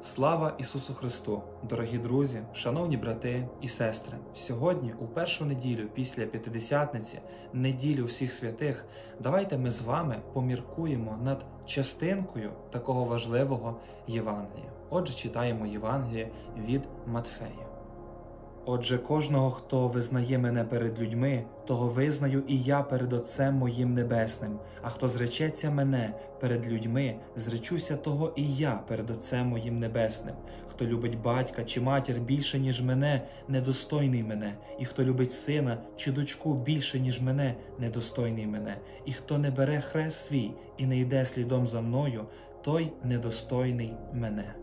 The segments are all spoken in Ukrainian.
Слава Ісусу Христу! Дорогі друзі, шановні брати і сестри! Сьогодні, у першу неділю після П'ятидесятниці, неділю всіх святих, давайте ми з вами поміркуємо над частинкою такого важливого Євангелія. Отже, читаємо Євангеліє від Матфея. Отже, кожного, хто визнає мене перед людьми, того визнаю і я перед Отцем моїм Небесним. А хто зречеться мене перед людьми, зречуся того і я перед Отцем моїм Небесним. Хто любить батька чи матір більше, ніж мене, недостойний мене, і хто любить сина чи дочку більше, ніж мене, недостойний мене, і хто не бере хрест свій і не йде слідом за мною, той недостойний мене.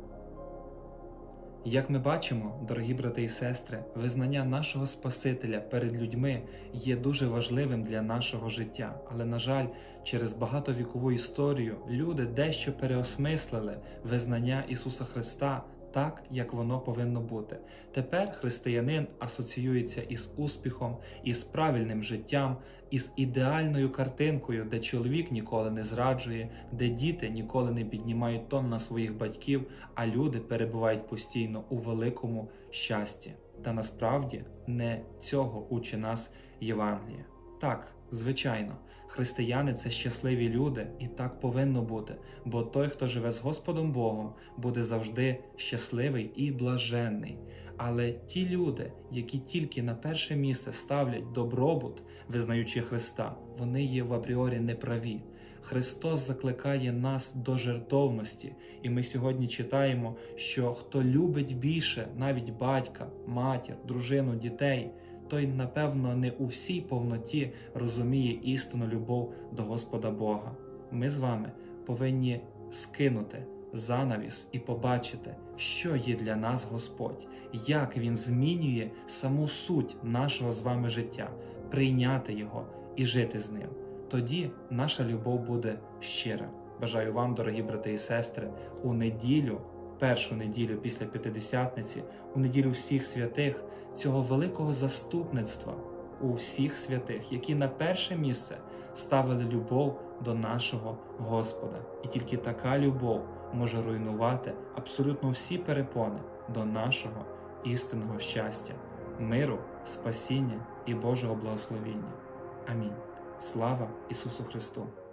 Як ми бачимо, дорогі брати і сестри, визнання нашого Спасителя перед людьми є дуже важливим для нашого життя, але, на жаль, через багатовікову історію люди дещо переосмислили визнання Ісуса Христа так, як воно повинно бути. Тепер християнин асоціюється із успіхом, із правильним життям, із ідеальною картинкою, де чоловік ніколи не зраджує, де діти ніколи не піднімають тон на своїх батьків, а люди перебувають постійно у великому щасті. Та насправді не цього учить нас Євангеліє. Так, звичайно, християни це щасливі люди, і так повинно бути, бо той, хто живе з Господом Богом, буде завжди щасливий і блаженний. Але ті люди, які тільки на перше місце ставлять добробут, визнаючи Христа, вони є в апріорі неправі. Христос закликає нас до жертовності, і ми сьогодні читаємо, що хто любить більше навіть батька, матір, дружину, дітей, той, напевно, не у всій повноті розуміє істинну любов до Господа Бога. Ми з вами повинні скинути занавіс і побачити, що є для нас Господь, як Він змінює саму суть нашого з вами життя, прийняти його і жити з ним. Тоді наша любов буде щира. Бажаю вам, дорогі брати і сестри, у неділю, першу неділю після П'ятидесятниці, у неділю всіх святих, цього великого заступництва у всіх святих, які на перше місце ставили любов до нашого Господа. І тільки така любов може руйнувати абсолютно всі перепони до нашого істинного щастя, миру, спасіння і Божого благословіння. Амінь. Слава Ісусу Христу!